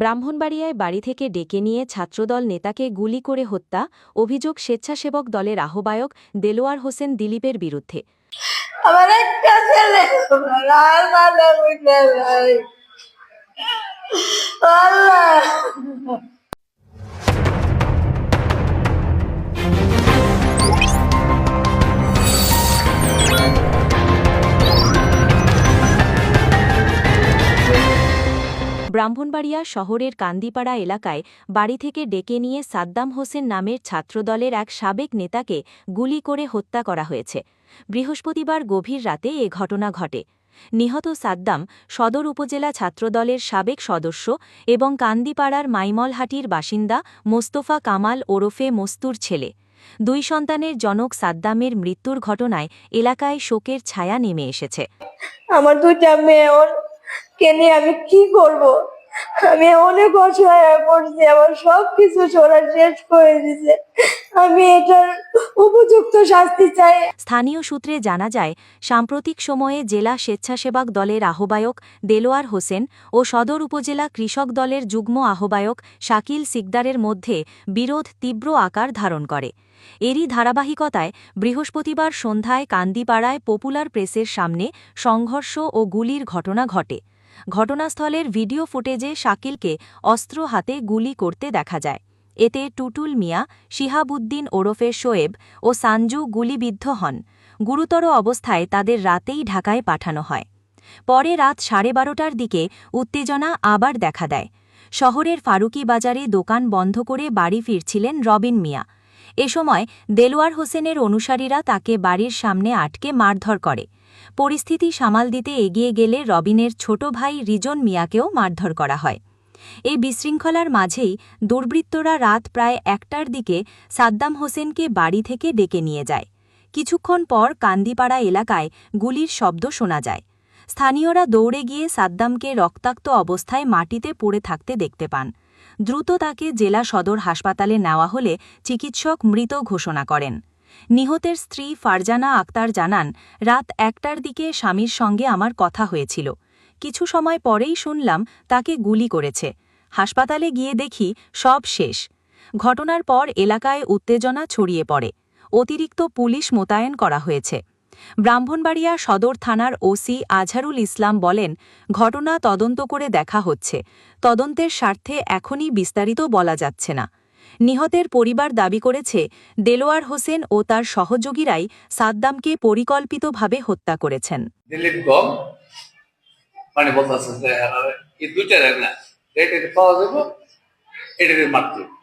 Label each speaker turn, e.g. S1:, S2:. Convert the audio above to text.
S1: ব্রাহ্মণবাড়িয়ায় বাড়ি থেকে ডেকে নিয়ে ছাত্রদল নেতাকে গুলি করে হত্যা অভিযোগ স্বেচ্ছাসেবক দলের আহ্বায়ক দেলোয়ার হোসেন দিলীপের বিরুদ্ধে আল্লাহ ব্রাহ্মণবাড়িয়া শহরের কান্দিপাড়া এলাকায় বাড়ি থেকে ডেকে নিয়ে সাদ্দাম হোসেন নামের ছাত্রদলের এক সাবেক নেতাকে গুলি করে হত্যা করা হয়েছে বৃহস্পতিবার গভীর রাতে এ ঘটনা ঘটে নিহত সাদ্দাম সদর উপজেলা ছাত্রদলের সাবেক সদস্য এবং কান্দিপাড়ার মাইমলহাটির বাসিন্দা মোস্তফা কামাল ওরফে মস্তুর ছেলে দুই সন্তানের জনক সাদ্দামের মৃত্যুর ঘটনায় এলাকায় শোকের ছায়া নেমে এসেছে
S2: আমার দুইটা মেয়ে ওর কেনে আমি কি করব। আমি অনেক অসহায় পড়ছি আমার সবকিছু কিছু শেষ করে দিছে আমি এটার উপযুক্ত শাস্তি চাই
S1: স্থানীয় সূত্রে জানা যায় সাম্প্রতিক সময়ে জেলা স্বেচ্ছাসেবক দলের আহ্বায়ক দেলোয়ার হোসেন ও সদর উপজেলা কৃষক দলের যুগ্ম আহ্বায়ক শাকিল সিকদারের মধ্যে বিরোধ তীব্র আকার ধারণ করে এরই ধারাবাহিকতায় বৃহস্পতিবার সন্ধ্যায় কান্দিপাড়ায় পপুলার প্রেসের সামনে সংঘর্ষ ও গুলির ঘটনা ঘটে ঘটনাস্থলের ভিডিও ফুটেজে শাকিলকে অস্ত্র হাতে গুলি করতে দেখা যায় এতে টুটুল মিয়া শিহাবুদ্দিন ওরফে শোয়েব ও সানজু গুলিবিদ্ধ হন গুরুতর অবস্থায় তাদের রাতেই ঢাকায় পাঠানো হয় পরে রাত সাড়ে বারোটার দিকে উত্তেজনা আবার দেখা দেয় শহরের ফারুকি বাজারে দোকান বন্ধ করে বাড়ি ফিরছিলেন রবিন মিয়া এ সময় দেলোয়ার হোসেনের অনুসারীরা তাকে বাড়ির সামনে আটকে মারধর করে পরিস্থিতি সামাল দিতে এগিয়ে গেলে রবিনের ছোট ভাই রিজন মিয়াকেও মারধর করা হয় এই বিশৃঙ্খলার মাঝেই দুর্বৃত্তরা রাত প্রায় একটার দিকে সাদ্দাম হোসেনকে বাড়ি থেকে ডেকে নিয়ে যায় কিছুক্ষণ পর কান্দিপাড়া এলাকায় গুলির শব্দ শোনা যায় স্থানীয়রা দৌড়ে গিয়ে সাদ্দামকে রক্তাক্ত অবস্থায় মাটিতে পড়ে থাকতে দেখতে পান দ্রুত তাকে জেলা সদর হাসপাতালে নেওয়া হলে চিকিৎসক মৃত ঘোষণা করেন নিহতের স্ত্রী ফারজানা আক্তার জানান রাত একটার দিকে স্বামীর সঙ্গে আমার কথা হয়েছিল কিছু সময় পরেই শুনলাম তাকে গুলি করেছে হাসপাতালে গিয়ে দেখি সব শেষ ঘটনার পর এলাকায় উত্তেজনা ছড়িয়ে পড়ে অতিরিক্ত পুলিশ মোতায়েন করা হয়েছে ব্রাহ্মণবাড়িয়া সদর থানার ওসি আজহারুল ইসলাম বলেন ঘটনা তদন্ত করে দেখা হচ্ছে তদন্তের স্বার্থে এখনই বিস্তারিত বলা যাচ্ছে না নিহতের পরিবার দাবি করেছে দেলোয়ার হোসেন ও তার সহযোগীরাই সাদ্দামকে পরিকল্পিতভাবে হত্যা করেছেন
S3: মানে